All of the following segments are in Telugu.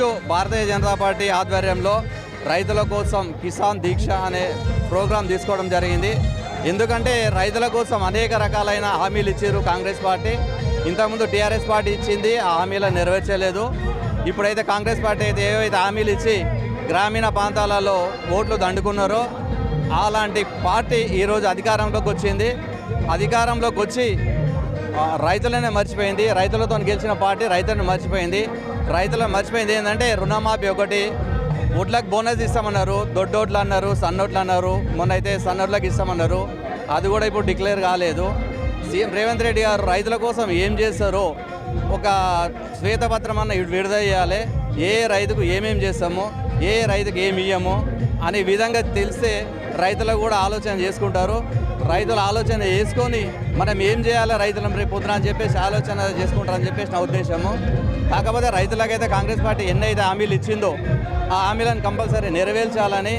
ఈరోజు భారతీయ జనతా పార్టీ ఆధ్వర్యంలో రైతుల కోసం కిసాన్ దీక్ష అనే ప్రోగ్రాం తీసుకోవడం జరిగింది. ఎందుకంటే రైతుల కోసం అనేక రకాలైన హామీలు ఇచ్చారు కాంగ్రెస్ పార్టీ. ఇంతకుముందు టీఆర్ఎస్ పార్టీ ఇచ్చింది ఆ హామీలను నెరవేర్చలేదు. ఇప్పుడైతే కాంగ్రెస్ పార్టీ అయితే ఏవైతే హామీలు ఇచ్చి గ్రామీణ ప్రాంతాలలో ఓట్లు దండుకున్నారో అలాంటి పార్టీ ఈరోజు అధికారంలోకి వచ్చింది. అధికారంలోకి వచ్చి రైతులనే మర్చిపోయింది. రైతులతో గెలిచిన పార్టీ రైతులను మర్చిపోయింది. రైతులను మర్చిపోయింది ఏంటంటే రుణమాఫీ ఒకటి. ఒడ్లకు బోనస్ ఇస్తామన్నారు. దొడ్డోట్లు అన్నారు సన్నోట్లు అన్నారు. మొన్న అయితే సన్నోట్లకు ఇస్తామన్నారు. అది కూడా ఇప్పుడు డిక్లేర్ కాలేదు. సీఎం రేవంత్ రెడ్డి గారు రైతుల కోసం ఏం చేస్తారో ఒక శ్వేతపత్రం అన్న విడుదల చేయాలి. ఏ రైతుకు ఏమేం చేస్తామో ఏ రైతుకు ఏమి ఇయ్యమో అనే విధంగా తెలిస్తే రైతులు కూడా ఆలోచన చేసుకుంటారు. రైతుల ఆలోచన చేసుకొని మనం ఏం చేయాలి రైతులను రేపు పొద్దున అని చెప్పేసి ఆలోచన చేసుకుంటారని చెప్పేసి నా ఉద్దేశము. కాకపోతే రైతులకైతే కాంగ్రెస్ పార్టీ ఎన్నైతే హామీలు ఇచ్చిందో ఆ హామీలను కంపల్సరీ నెరవేర్చాలని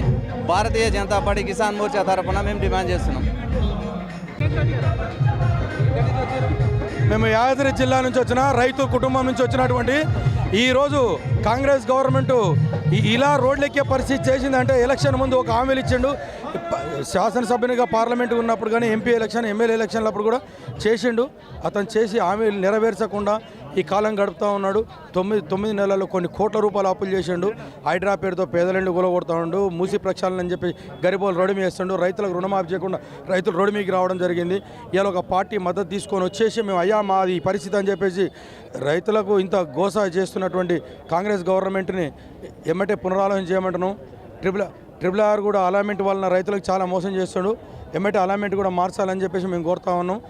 భారతీయ జనతా పార్టీ కిసాన్ మోర్చా తరఫున మేము డిమాండ్ చేస్తున్నాం. మేము యాదాద్రి జిల్లా నుంచి వచ్చిన రైతు కుటుంబం నుంచి వచ్చినటువంటి ఈరోజు కాంగ్రెస్ గవర్నమెంటు ఇలా రోడ్లెక్కే పరిస్థితి చేసిందంటే ఎలక్షన్ ముందు ఒక హామీలు ఇచ్చిండు. శాసనసభ్యునిగా పార్లమెంట్ ఉన్నప్పుడు కానీ ఎంపీ ఎలక్షన్ ఎమ్మెల్యే ఎలక్షన్లప్పుడు కూడా చేసిండు. అతను చేసి హామీలు నెరవేర్చకుండా ఈ కాలం గడుపుతూ ఉన్నాడు. తొమ్మిది తొమ్మిది నెలల్లో కొన్ని కోట్ల రూపాయలు అప్పులు చేసిండు. హైడ్రా పేరుతో పేదలండి కూలగొడతా ఉండు. మూసి ప్రక్షాళన అని చెప్పి గరిబోలు రోడ్డు వేస్తుండు. రైతులకు రుణమాఫీ చేయకుండా రైతులు రోడ్డు మీదకి రావడం జరిగింది. ఇలా ఒక పార్టీ మద్దతు తీసుకొని వచ్చేసి మేము అయ్యా మాది ఈ పరిస్థితి అని చెప్పేసి రైతులకు ఇంత గోసా చేస్తున్నటువంటి కాంగ్రెస్ గవర్నమెంట్ని ఎమ్మటే పునరాలోచన చేయమంటున్నాం. ట్రిపుల్ ట్రిపుల్ ఆర్ కూడా అలామెంట్ వలన రైతులకు చాలా మోసం చేస్తాడు. ఎమ్మటే అలామెంట్ కూడా మార్చాలని చెప్పేసి మేము కోరుతా ఉన్నాం.